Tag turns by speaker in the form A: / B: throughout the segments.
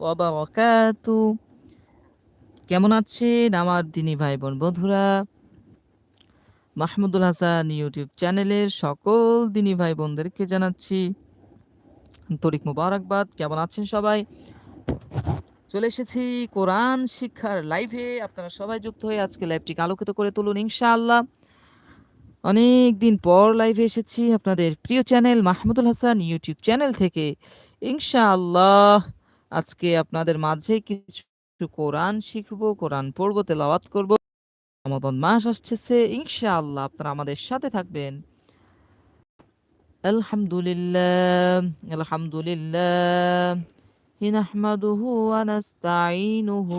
A: ওয়া কেমন আছেন আমার দিনী ভাই বোন বন্ধুরা? মাহমুদুল হাসান ইউটিউব চ্যানেলের সকল দিনী ভাই বোনদেরকে জানাচ্ছি আন্তরিক মোবারকবাদ। কেমন আছেন সবাই? চলে এসেছি কোরআন শিক্ষার লাইভে। আপনারা সবাই যুক্ত হয়ে আজকে লাইভটিকে আলোকিত করে তুলুন ইনশাআল্লাহ। অনেকদিন পর লাইভে এসেছি আপনাদের প্রিয় channel Mahmudul Hasan YouTube channel থেকে। ইনশাআল্লাহ আজকে আপনাদের মাঝে কিছু কোরআন শিখব, কোরআন পড়ব, তেলাওয়াত করব। রমাদান মাস আসছে ইনশাআল্লাহ আপনারা আমাদের সাথে থাকবেন। আলহামদুলিল্লাহ, আলহামদুলিল্লাহ নাহমাদুহু ওয়া নাস্তাঈনুহু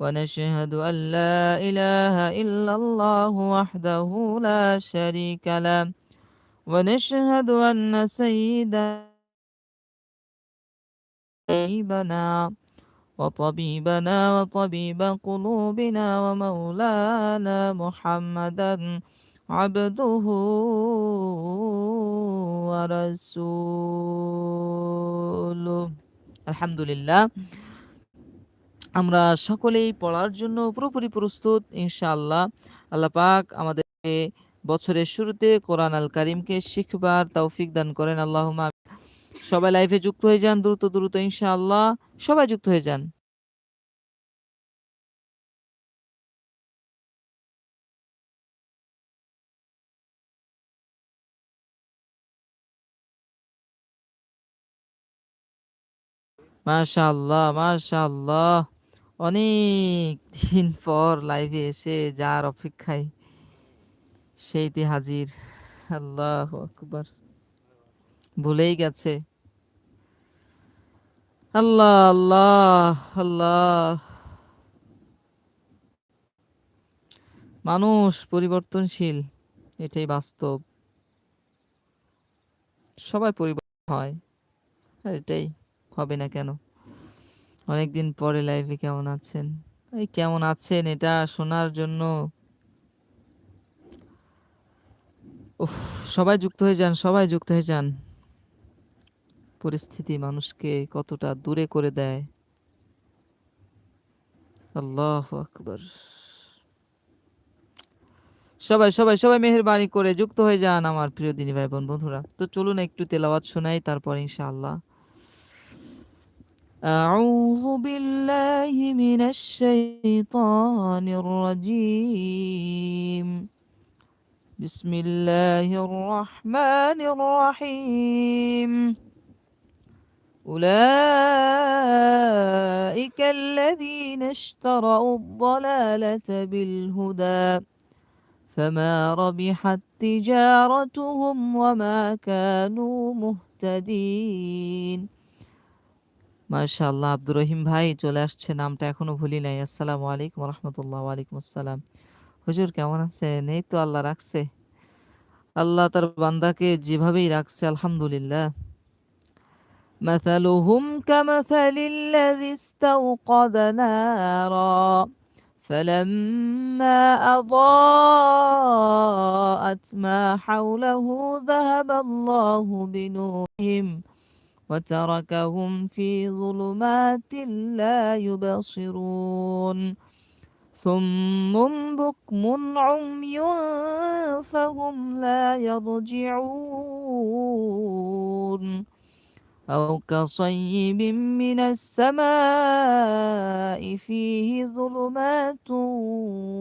A: ونشهد أن لا إله إلا الله وحده لا شريك له. ونشهد أن سيدنا وطبيبنا وطبيب قلوبنا ومولانا محمدا عبده ورسوله. الحمد لله. আমরা সকলেই পড়ার জন্য পুরোপুরি প্রস্তুত ইনশাআল্লাহ। আল্লাহ পাক আমাদেরকে বছরের শুরুতে কোরআন আল কারিমকে শিখবার তৌফিক দান করেন আল্লাহুম্মা সবাই লাইভে যুক্ত হয়ে যান দ্রুত দ্রুত ইনশাআল্লাহ। সবাই যুক্ত হয়ে যান। মাশাআল্লাহ, মাশাআল্লাহ। অনেক দিন পর লাইভে এসে যার অপেক্ষায় সেইটি হাজির। আল্লাহু আকবার। ভুলেই গেছে। আল্লাহ, আল্লাহ, আল্লাহ। মানুষ পরিবর্তনশীল। এটাই বাস্তব। সবাই পরিবর্তন হয়। আর এটাই হবে না কেন? অনেকদিন পরে লাইভে কেমন আছেন? এই কেমন আছেন এটা শোনার জন্য সবাই যুক্ত হয়ে যান, সবাই যুক্ত হয়ে যান। পরিস্থিতি মানুষকে কতটা দূরে করে দেয়। আল্লাহ আকবর সবাই, সবাই, সবাই মেহেরবানি করে যুক্ত হয়ে যান আমার প্রিয় দিনী ভাই বোন বন্ধুরা। তো চলুন একটু তেলাওয়াত শোনাই তারপর ইনশাআল্লাহ। أعوذ بالله من الشيطان الرجيم. بسم الله الرحمن الرحيم. أولئك الذين اشتروا الضلالة بالهدى فما ربحت تجارتهم وما كانوا مهتدين. মাশাআল্লাহ আব্দুর রহিম ভাই চলে আসছে নামটা এখনো ভুলি নাই। আসসালামু আলাইকুম রাহমাতুল্লাহ। ওয়ালাইকুম আসসালাম। হুজুর কেমন আছেন? এই তো আল্লাহ রাখছে। আল্লাহ তার বান্দাকে যেভাবেই রাখছে আলহামদুলিল্লাহ। مثلهم كمثل الذي استوقد نارا فلما أضاءت ما حوله ذهب الله بنورهم وتركهم في ظلمات لا يبصرون صم بكم عمي فهم لا يرجعون أو كصيب من السماء فيه ظلمات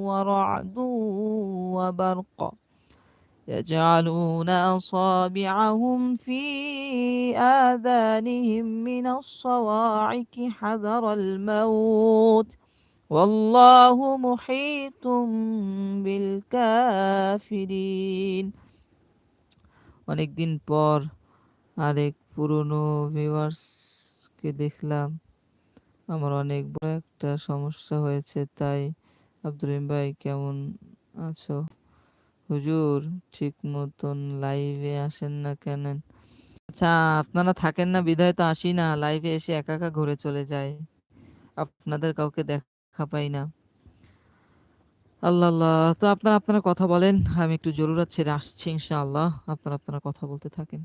A: ورعد وبرق يجعلون أصابعهم في آذانهم من الصواعق حذر الموت والله محيط بالكافرين অনেকদিন পর আরেক পুরনো ভিউয়ার্সকে দেখলাম আমার অনেক বড় একটা সমস্যা হয়েছে তাই আব্দুর রহিম ভাই কেমন আছো? হুজুর ঠিক মতন লাইভে আসেন না কেন? আচ্ছা আপনারা থাকেন না বিদায় তো আসি না। লাইভে এসে একা, একা ঘুরে চলে যায় আপনাদের কাউকে দেখা পাই না। আল্লাহ, আল্লাহ! তো আপনারা, আপনারা কথা বলেন। আমি একটু জরুরাত ছেড়ে আসছি ইনশাআল্লাহ। আপনারা, আপনারা কথা বলতে থাকেন।